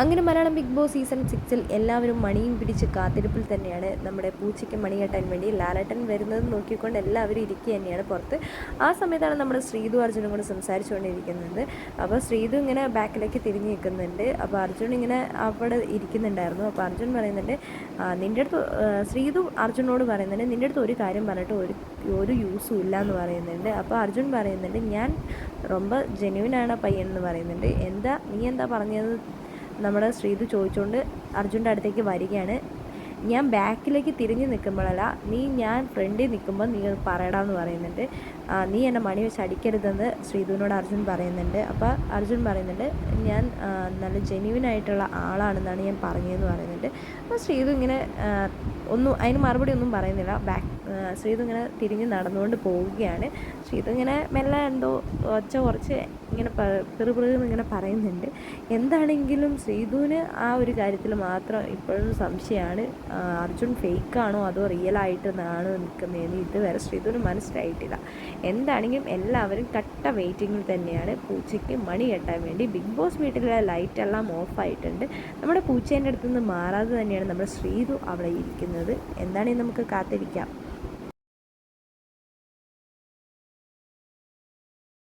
അങ്ങനെ Malayalam big boss season സിക്സിൽ എല്ലാവരും മണിയും പിടിച്ച് കാത്തിരിപ്പിൽ തന്നെയാണ് നമ്മുടെ പൂച്ചയ്ക്ക് മണികെട്ടാൻ വേണ്ടി ലാലേട്ടൻ വരുന്നത് നോക്കിക്കൊണ്ട് എല്ലാവരും ഇരിക്കുക തന്നെയാണ് പുറത്ത്. ആ സമയത്താണ് നമ്മുടെ ശ്രീതു അർജുനും കൂടെ സംസാരിച്ചുകൊണ്ടിരിക്കുന്നത്. അപ്പോൾ ശ്രീതു ഇങ്ങനെ ബാക്കിലേക്ക് തിരിഞ്ഞു നിൽക്കുന്നുണ്ട്. അപ്പോൾ അർജുൻ ഇങ്ങനെ അവിടെ ഇരിക്കുന്നുണ്ടായിരുന്നു. അപ്പോൾ അർജുൻ പറയുന്നുണ്ട് നിന്റെ അടുത്ത് ശ്രീതു അർജുനോട് പറയുന്നുണ്ട് നിന്റെ അടുത്ത് ഒരു കാര്യം പറഞ്ഞിട്ട് ഒരു ഒരു യൂസും ഇല്ല എന്ന് പറയുന്നുണ്ട്. അപ്പോൾ അർജുൻ പറയുന്നുണ്ട് ഞാൻ റൊമ്പ ജെന്യൂനാണ് പയ്യൻ എന്ന് പറയുന്നുണ്ട്. എന്താ നീ എന്താ പറഞ്ഞത്? നമ്മുടെ ശ്രീതു ചോദിച്ചുകൊണ്ട് അർജുന്റെ അടുത്തേക്ക് വരികയാണ്. ഞാൻ ബാക്കിലേക്ക് തിരിഞ്ഞ് നിൽക്കുമ്പോഴല്ല നീ ഞാൻ ഫ്രണ്ടിൽ നിൽക്കുമ്പോൾ നീ പറയടാന്ന് പറയുന്നുണ്ട്. നീ എന്നെ മണി വെച്ച് അടിക്കരുതെന്ന് ശ്രീതുവിനോട് അർജുൻ പറയുന്നുണ്ട്. അപ്പോൾ അർജുൻ പറയുന്നുണ്ട് ഞാൻ നല്ല ജെന്യുവൻ ആയിട്ടുള്ള ആളാണെന്നാണ് ഞാൻ പറഞ്ഞതെന്ന് പറയുന്നുണ്ട്. അപ്പോൾ ശ്രീധു ഇങ്ങനെ ഒന്നും അതിന് മറുപടി ഒന്നും പറയുന്നില്ല. ബാക്ക് ശ്രീതു ഇങ്ങനെ തിരിഞ്ഞ് നടന്നുകൊണ്ട് പോവുകയാണ്. ശ്രീതു ഇങ്ങനെ മെല്ലെ എന്തോ ഒച്ച കുറച്ച് ഇങ്ങനെ പിറുപിറുന്ന് ഇങ്ങനെ പറയുന്നുണ്ട് എന്താണെങ്കിലും ശ്രീതുവിന് ആ ഒരു കാര്യത്തിൽ മാത്രം ഇപ്പോഴും സംശയമാണ് അർജുൻ ഫേക്കാണോ അതോ റിയൽ ആയിട്ട് ആയിട്ടാണോ നിൽക്കുന്നതെന്ന് ഇതുവരെ ശ്രീതുവിന് മനസ്സിലായിട്ടില്ല എന്താണെങ്കിലും എല്ലാവരും കട്ട വെയിറ്റിങ്ങിൽ തന്നെയാണ് പൂച്ചയ്ക്ക് മണി കെട്ടാൻ വേണ്ടി ബിഗ് ബോസ് വീട്ടിലെ ലൈറ്റെല്ലാം ഓഫായിട്ടുണ്ട് നമ്മുടെ പൂച്ചേന്റെ അടുത്ത് നിന്ന് മാറാതെ തന്നെയാണ് നമ്മുടെ ശ്രീതു അവിടെ ഇരിക്കുന്നത് എന്താണെങ്കിലും നമുക്ക് കാത്തിരിക്കാം